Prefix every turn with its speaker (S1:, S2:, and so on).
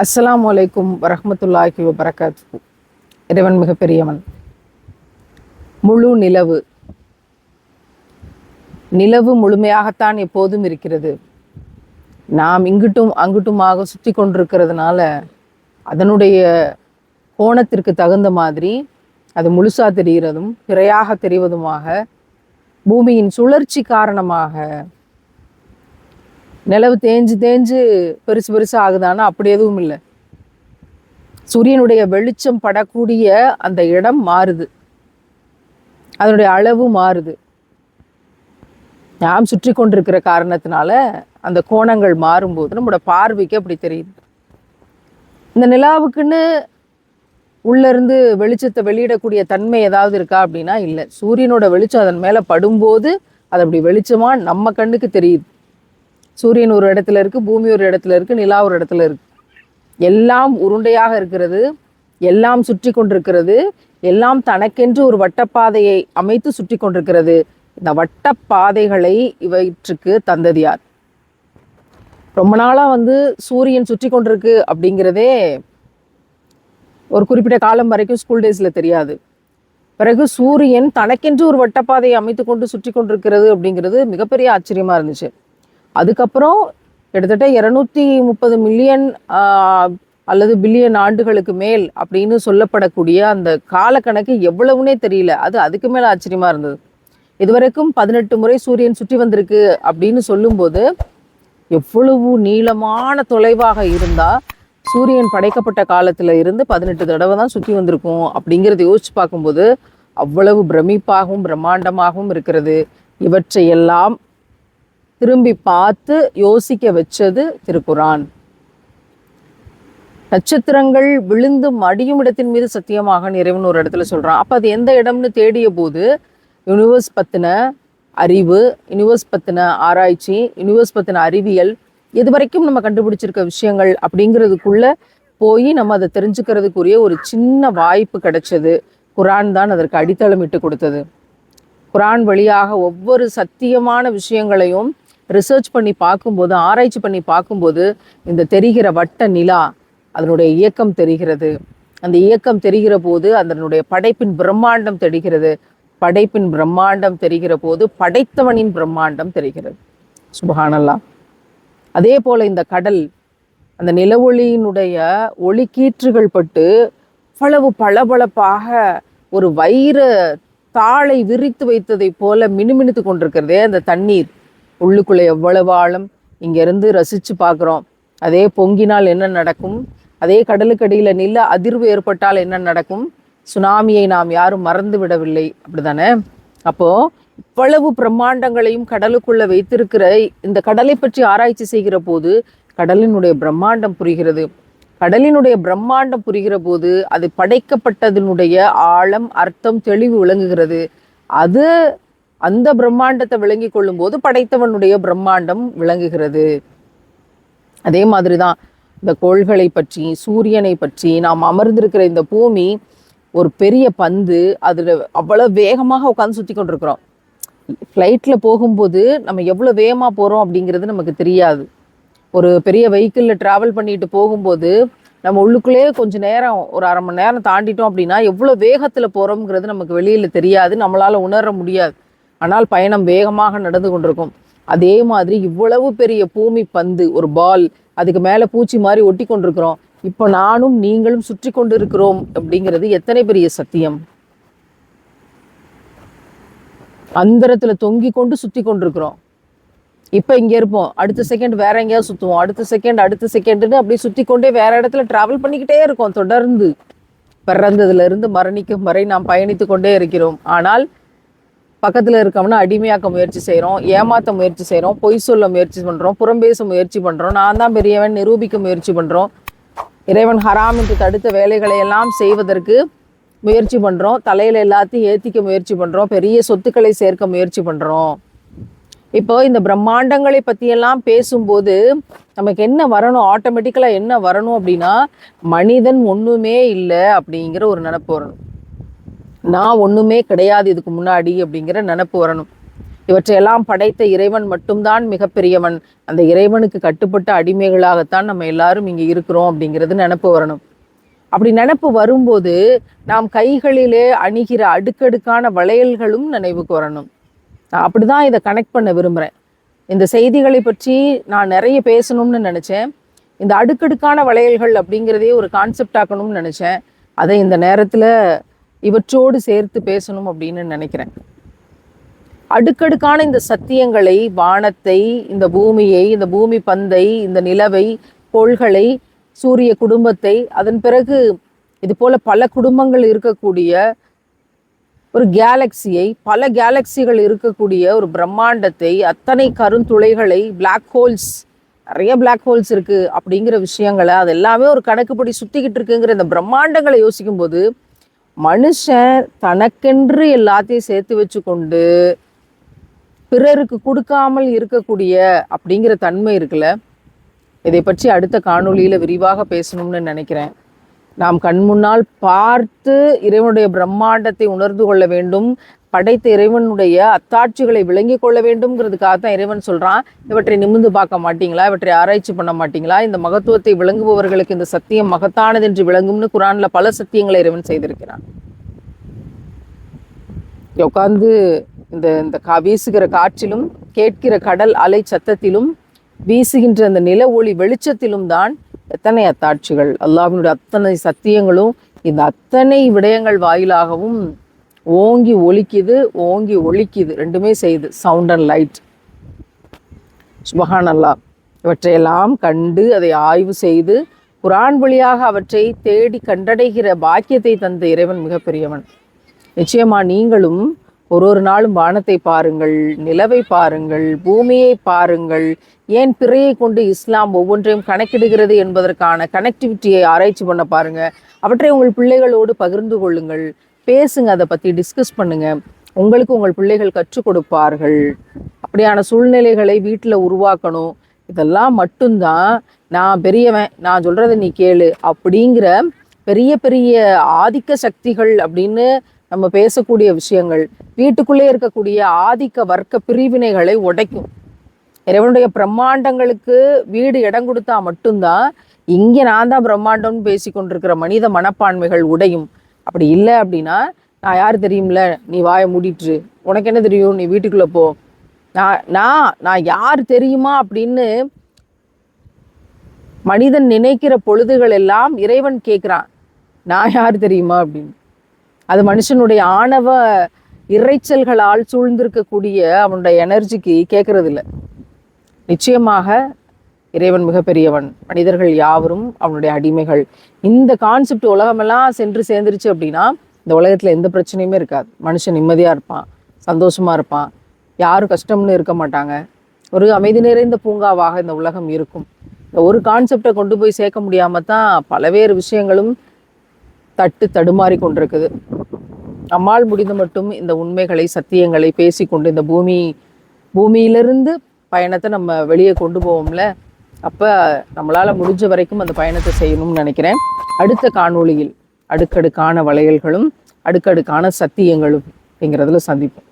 S1: அஸ்லாம் அலைக்கும் வரஹ்மத்துல்லாஹி வபரகாத்து இறைவன் மிகப்பெரியவன். முழு நிலவு. நிலவு முழுமையாகத்தான் எப்போதும் இருக்கிறது. நாம் இங்கிட்டும் அங்கிட்டுமாக சுற்றி கொண்டிருக்கிறதுனால அதனுடைய கோணத்திற்கு தகுந்த மாதிரி அது முழுசாக தெரிகிறதும் பிறையாக தெரிவதுமாக பூமியின் சுழற்சி காரணமாக நிலவு தேஞ்சு தேஞ்சு பெருசு பெருசு ஆகுதானா அப்படி எதுவும் இல்லை. சூரியனுடைய வெளிச்சம் படக்கூடிய அந்த இடம் மாறுது. அதனுடைய அளவு மாறுது. நாம் சுற்றி கொண்டிருக்கிற காரணத்தினால அந்த கோணங்கள் மாறும்போது நம்மளோட பார்வைக்கு அப்படி தெரியுது. இந்த நிலாவுக்குன்னு உள்ளேருந்து வெளிச்சத்தை வெளியிடக்கூடிய தன்மை ஏதாவது இருக்கா அப்படின்னா இல்லை. சூரியனோட வெளிச்சம் அதன் மேலே படும்போது அது அப்படி வெளிச்சமாக நம்ம கண்ணுக்கு தெரியுது. சூரியன் ஒரு இடத்துல இருக்கு பூமி ஒரு இடத்துல இருக்கு நிலா ஒரு இடத்துல இருக்கு. எல்லாம் உருண்டையாக இருக்கிறது எல்லாம் சுற்றி கொண்டிருக்கிறது எல்லாம் தனக்கென்று ஒரு வட்டப்பாதையை அமைத்து சுற்றி கொண்டிருக்கிறது. இந்த வட்டப்பாதைகளை இவற்றுக்கு தந்தது யார்? ரொம்ப நாளாக வந்து சூரியன் சுற்றி கொண்டிருக்கு அப்படிங்கிறதே ஒரு குறிப்பிட்ட காலம் வரைக்கும் ஸ்கூல் டேஸில் தெரியாது. பிறகு சூரியன் தனக்கென்று ஒரு வட்டப்பாதையை அமைத்து கொண்டு சுற்றி கொண்டிருக்கிறது அப்படிங்கிறது மிகப்பெரிய ஆச்சரியமாக இருந்துச்சு. அதுக்கப்புறம் கிட்டத்தட்ட இரநூத்தி முப்பது மில்லியன் அல்லது பில்லியன் ஆண்டுகளுக்கு மேல் அப்படின்னு சொல்லப்படக்கூடிய அந்த காலக்கணக்கு எவ்வளவுனே தெரியல. அது அதுக்கு மேலே ஆச்சரியமாக இருந்தது. இதுவரைக்கும் பதினெட்டு முறை சூரியன் சுற்றி வந்திருக்கு அப்படின்னு சொல்லும்போது எவ்வளவு நீளமான தொலைவாக இருந்தால் சூரியன் படைக்கப்பட்ட காலத்தில் இருந்து பதினெட்டு தடவை தான் சுற்றி வந்திருக்கும் அப்படிங்கிறத யோசிச்சு பார்க்கும்போது அவ்வளவு பிரமிப்பாகவும் பிரம்மாண்டமாகவும் இருக்கிறது. இவற்றையெல்லாம் திரும்பி பார்த்து யோசிக்க வச்சது திருக்குரான் நட்சத்திரங்கள் விழுந்து மடியும் இடத்தின் மீது சத்தியமாக இறைவன் ஒரு இடத்துல சொல்றான். அப்போ அது எந்த இடம்னு தேடிய போது யூனிவர்ஸ் பத்தின அறிவு யூனிவர்ஸ் பத்தின ஆராய்ச்சி யூனிவர்ஸ் பத்தின அறிவியல் இது வரைக்கும் நம்ம கண்டுபிடிச்சிருக்க விஷயங்கள் அப்படிங்கிறதுக்குள்ள போய் நம்ம அதை தெரிஞ்சுக்கிறதுக்குரிய ஒரு சின்ன வாய்ப்பு கிடைச்சது. குரான் தான் அதற்கு அடித்தளமிட்டு கொடுத்தது. குரான் வழியாக ஒவ்வொரு சத்தியமான விஷயங்களையும் ரிசர்ச் பண்ணி பார்க்கும்போது ஆராய்ச்சி பண்ணி பார்க்கும்போது இந்த தெரிகிற வட்ட நிலா அதனுடைய இயக்கம் தெரிகிறது. அந்த இயக்கம் தெரிகிற போது அதனுடைய படைப்பின் பிரம்மாண்டம் தெரிகிறது. படைப்பின் பிரம்மாண்டம் தெரிகிற போது படைத்தவனின் பிரம்மாண்டம் தெரிகிறது. சுபஹானல்லா அதே போல இந்த கடல் அந்த நிலவொளியினுடைய ஒளிக்கீற்றுகள் பட்டு அவ்வளவு பளபளப்பாக ஒரு வைர தாளை விரித்து வைத்ததை போல மினுமினுத்து கொண்டிருக்கிறதே அந்த தண்ணீர். உள்ளுக்குள்ளே எவ்வளவு ஆழம்? இங்கேருந்து ரசித்து பார்க்குறோம். அதே பொங்கினால் என்ன நடக்கும்? அதே கடலுக்கடியில் நில அதிர்வு ஏற்பட்டால் என்ன நடக்கும்? சுனாமியை நாம் யாரும் மறந்து விடவில்லை. அப்படிதானே? அப்போது இவ்வளவு பிரம்மாண்டங்களையும் கடலுக்குள்ளே வைத்திருக்கிற இந்த கடலை பற்றி ஆராய்ச்சி செய்கிற போது கடலினுடைய பிரம்மாண்டம் புரிகிறது. கடலினுடைய பிரம்மாண்டம் புரிகிற போது அது படைக்கப்பட்டதனுடைய ஆழம் அர்த்தம் தெளிவு விளங்குகிறது. அது அந்த பிரம்மாண்டத்தை விளங்கி கொள்ளும் போது படைத்தவனுடைய பிரம்மாண்டம் விளங்குகிறது. அதே மாதிரிதான் இந்த கோள்களை பற்றி சூரியனை பற்றி நாம் அமர்ந்திருக்கிற இந்த பூமி ஒரு பெரிய பந்து அதில் அவ்வளோ வேகமாக உட்காந்து சுற்றி கொண்டிருக்கிறோம். ஃப்ளைட்டில் போகும்போது நம்ம எவ்வளோ வேகமாக போகிறோம் அப்படிங்கிறது நமக்கு தெரியாது. ஒரு பெரிய வெஹிக்கிளில் ட்ராவல் பண்ணிட்டு போகும்போது நம்ம உள்ளுக்குள்ளேயே கொஞ்சம் நேரம் ஒரு அரை மணி நேரம் தாண்டிட்டோம் அப்படின்னா எவ்வளோ வேகத்தில் போறோம்ங்கிறது நமக்கு வெளியில் தெரியாது. நம்மளால் உணர முடியாது. ஆனால் பயணம் வேகமாக நடந்து கொண்டிருக்கும். அதே மாதிரி இவ்வளவு பெரிய பூமி பந்து ஒரு பால் அதுக்கு மேல பூச்சி மாதிரி ஒட்டி கொண்டிருக்கிறோம். இப்போ நானும் நீங்களும் சுற்றி கொண்டு இருக்கிறோம் அப்படிங்கிறது எத்தனை பெரிய சத்தியம்? அந்தரத்துல தொங்கி கொண்டு சுத்தி கொண்டிருக்கிறோம். இப்போ இங்க இருப்போம். அடுத்த செகண்ட் வேற எங்கேயாவது சுத்துவோம். அடுத்த செகண்ட் அடுத்த செகண்ட்னு அப்படியே சுற்றி கொண்டே வேற இடத்துல டிராவல் பண்ணிக்கிட்டே இருக்கோம் தொடர்ந்து. பிறந்ததுல இருந்து மரணிக்கும் வரை நாம் பயணித்து கொண்டே இருக்கிறோம். ஆனால் பக்கத்தில் இருக்கவன அடிமையாக்க முயற்சி செய்கிறோம் ஏமாற்ற முயற்சி செய்கிறோம் பொய் சொல்ல முயற்சி பண்ணுறோம் புறம்பேச முயற்சி பண்ணுறோம் நான் தான் பெரியவன் நிரூபிக்க முயற்சி பண்ணுறோம் இறைவன் ஹராம் என்று தடுத்த வேலைகளை எல்லாம் செய்வதற்கு முயற்சி பண்ணுறோம் தலையில் எல்லாத்தையும் ஏற்றிக்க முயற்சி பண்ணுறோம் பெரிய சொத்துக்களை சேர்க்க முயற்சி பண்ணுறோம் இப்போ இந்த பிரம்மாண்டங்களை பற்றியெல்லாம் பேசும்போது நமக்கு என்ன வரணும்? ஆட்டோமேட்டிக்கலாக என்ன வரணும் அப்படின்னா மனிதன் ஒன்றுமே இல்லை அப்படிங்கிற ஒரு நினப்பு வரணும். நான் ஒன்றுமே கிடையாது இதுக்கு முன்னாடி அப்படிங்கிற நினப்பு வரணும். இவற்றையெல்லாம் படைத்த இறைவன் மட்டும்தான் மிகப்பெரியவன். அந்த இறைவனுக்கு கட்டுப்பட்ட அடிமைகளாகத்தான் நம்ம எல்லாரும் இங்கே இருக்கிறோம் அப்படிங்கிறது நினப்பு வரணும். அப்படி நினப்பு வரும்போது நாம் கைகளிலே அணிகிற அடுக்கடுக்கான வளையல்களும் நினைவுக்கு வரணும். நான் அப்படிதான் இதை கனெக்ட் பண்ண விரும்புகிறேன் இந்த செய்திகளை பற்றி நான் நிறைய பேசணும்னு நினச்சேன். இந்த அடுக்கடுக்கான வளையல்கள் அப்படிங்கிறதே ஒரு கான்செப்ட் ஆக்கணும்னு நினச்சேன். அதை இந்த நேரத்தில் இவற்றோடு சேர்த்து பேசணும் அப்படின்னு நினைக்கிறேன். அடுக்கடுக்கான இந்த சத்தியங்களை வானத்தை இந்த பூமியை இந்த பூமி பந்தை இந்த நிலவை கோள்களை சூரிய குடும்பத்தை அதன் பிறகு இது போல பல குடும்பங்கள் இருக்கக்கூடிய ஒரு கேலக்சியை பல கேலக்சிகள் இருக்கக்கூடிய ஒரு பிரம்மாண்டத்தை அத்தனை கருந்துளைகளை பிளாக் ஹோல்ஸ் நிறைய பிளாக் ஹோல்ஸ் இருக்குது அப்படிங்கிற விஷயங்களை அது எல்லாமே ஒரு கணக்குப்படி சுற்றிக்கிட்டு இருக்குங்கிற இந்த பிரம்மாண்டங்களை யோசிக்கும்போது மனுஷன் தனக்கென்று எல்லாத்தையும் சேர்த்து வச்சு கொண்டு பிறருக்கு கொடுக்காமல் இருக்கக்கூடிய அப்படிங்கிற தன்மை இருக்குல்ல? இதை பற்றி அடுத்த காணொளியில் விரிவாக பேசணும்னு நினைக்கிறேன். நாம் கண் முன்னால் பார்த்து இறைவனுடைய பிரம்மாண்டத்தை உணர்ந்து கொள்ள வேண்டும். படைத்த இறைவனுடைய அத்தாட்சிகளை விளங்கி கொள்ள வேண்டும்ங்கிறதுக்காக தான் இறைவன் சொல்கிறான் இவற்றை நிமிர்ந்து பார்க்க மாட்டீங்களா? இவற்றை ஆராய்ச்சி பண்ண மாட்டீங்களா? இந்த மகத்துவத்தை விளங்குபவர்களுக்கு இந்த சத்தியம் மகத்தானது என்று விளங்கும்னு குரான்ல பல சத்தியங்களை இறைவன் செய்திருக்கிறான். உட்காந்து இந்த இந்த கா வீசுகிற காற்றிலும் கேட்கிற கடல் அலை சத்தத்திலும் வீசுகின்ற அந்த நில ஒளி வெளிச்சத்திலும் தான் எத்தனை அத்தாட்சிகள்? அல்லாவினுடைய அத்தனை சத்தியங்களும் இந்த அத்தனை விடயங்கள் வாயிலாகவும் ஓங்கி ஒலிக்குது ஓங்கி ஒலிக்குது. ரெண்டுமே செய்யுது. சவுண்ட் அண்ட் லைட் சுபஹான் அல்லாஹ் இவற்றையெல்லாம் கண்டு அதை ஆய்வு செய்து குரான் வழியாக அவற்றை தேடி கண்டடைகிற பாக்கியத்தை தந்த இறைவன் மிகப்பெரியவன். நிச்சயமா நீங்களும் ஒரு ஒரு நாளும் வானத்தை பாருங்கள் நிலவை பாருங்கள் பூமியை பாருங்கள். ஏன் பிறையை கொண்டு இஸ்லாம் ஒவ்வொன்றையும் கணக்கிடுகிறது என்பதற்கான கனெக்டிவிட்டியை ஆராய்ச்சி பண்ண பாருங்க. அவற்றை உங்கள் பிள்ளைகளோடு பகிர்ந்து கொள்ளுங்கள். பேசுங்க அதை பற்றி டிஸ்கஸ் பண்ணுங்க. உங்களுக்கு உங்கள் பிள்ளைகள் கற்றுக் கொடுப்பார்கள். அப்படியான சூழ்நிலைகளை வீட்டில் உருவாக்கணும். இதெல்லாம் மட்டும்தான் நான் பெரியவன் நான் சொல்கிறத நீ கேளு அப்படிங்கிற பெரிய பெரிய ஆதிக்க சக்திகள் அப்படின்னு நம்ம பேசக்கூடிய விஷயங்கள் வீட்டுக்குள்ளே இருக்கக்கூடிய ஆதிக்க வர்க்க பிரிவினைகளை உடைக்கும். இறைவனுடைய பிரம்மாண்டங்களுக்கு வீடு இடம் கொடுத்தா மட்டும்தான் இங்கே நான் தான் பிரம்மாண்டம்னு பேசி கொண்டிருக்கிற மனித மனப்பான்மைகள் உடையும். அப்படி இல்லை அப்படின்னா நான் யார் தெரியும்ல? நீ வாயை மூடிட்டுரு உனக்கு என்ன தெரியும்? நீ வீட்டுக்குள்ளே போ. நான் நான் நான் யார் தெரியுமா அப்படின்னு மனிதன் நினைக்கிற பொழுதுகள் எல்லாம் இறைவன் கேட்குறான். நான் யார் தெரியுமா அப்படின்னு. அது மனுஷனுடைய ஆணவ இறைச்சல்களால் சூழ்ந்திருக்கக்கூடிய அவனுடைய எனர்ஜிக்கு கேட்கறதில்ல. நிச்சயமாக இறைவன் மிகப்பெரியவன். மனிதர்கள் யாவரும் அவனுடைய அடிமைகள். இந்த கான்செப்ட் உலகமெல்லாம் சென்று சேர்ந்துருச்சு அப்படின்னா இந்த உலகத்துல எந்த பிரச்சனையுமே இருக்காது. மனுஷன் நிம்மதியா இருப்பான் சந்தோஷமா இருப்பான். யாரும் கஷ்டம்னு இருக்க மாட்டாங்க. ஒரு அமைதி நிறைந்த பூங்காவாக இந்த உலகம் இருக்கும். இந்த ஒரு கான்செப்டை கொண்டு போய் சேர்க்க முடியாம தான் பலவேறு விஷயங்களும் தட்டு தடுமாறி கொண்டிருக்குது. நம்மால் முடிந்து மட்டும் இந்த உண்மைகளை சத்தியங்களை பேசிக்கொண்டு இந்த பூமி பூமியிலிருந்து பயணத்தை நம்ம வெளியே கொண்டு போவோம்ல. அப்போ நம்மளால் முடிஞ்ச வரைக்கும் அந்த பயணத்தை செய்யணும்னு நினைக்கிறேன். அடுத்த காணொளியில் அடுக்கடுக்கான வளையல்களும் அடுக்கடுக்கான சத்தியங்களும் அப்படிங்கிறதுல சந்திப்போம்.